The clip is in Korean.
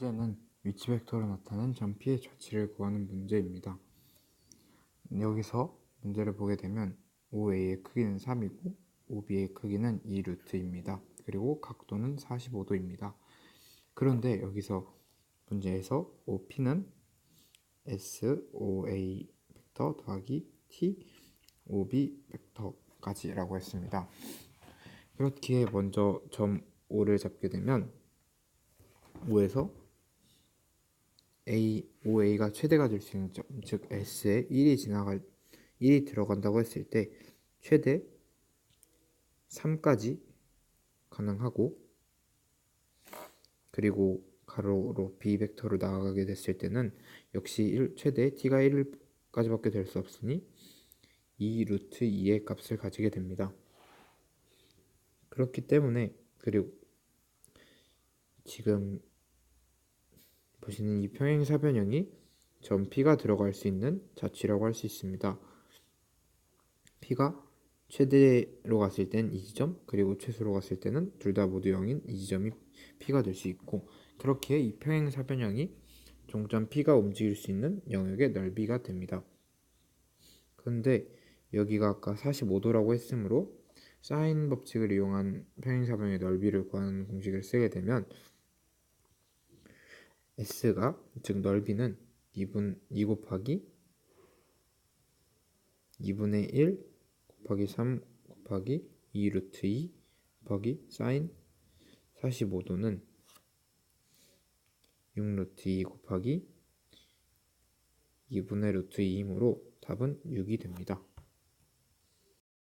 문제는 위치 벡터로 나타낸 점피의 좌치를 구하는 문제입니다. 여기서 문제를 보게 되면 OA의 크기는 3이고 OB의 크기는 2루트입니다. 그리고 각도는 45도입니다. 그런데 여기서 문제에서 OP는 SOA 벡터 더하기 T OB 벡터까지라고 했습니다. 그렇기에 먼저 점 O를 잡게 되면 O에서 A, OA가 최대가 될 수 있는 점, 즉 S에 1이 지나갈 1이 들어간다고 했을 때 최대 3까지 가능하고 그리고 가로로 B 벡터로 나아가게 됐을 때는 역시 1, 최대 t가 1까지밖에 될 수 없으니 2 루트 2의 값을 가지게 됩니다. 그렇기 때문에 그리고 지금 보시는 이 평행사변형이 점 P가 들어갈 수 있는 자취라고 할 수 있습니다. P가 최대로 갔을 땐이 지점 그리고 최소로 갔을 때는 둘 다 모두 0인 이 지점이 P가 될 수 있고 그렇게 이 평행사변형이 종점 P가 움직일 수 있는 영역의 넓이가 됩니다. 그런데 여기가 아까 45도라고 했으므로 사인 법칙을 이용한 평행사변의 넓이를 구하는 공식을 쓰게 되면 S가 즉 넓이는 2분 2 곱하기 2분의 1 곱하기 3 곱하기 2 루트 2 곱하기 사인 45도는 6 루트 2 곱하기 2분의 루트 2이므로 답은 6이 됩니다.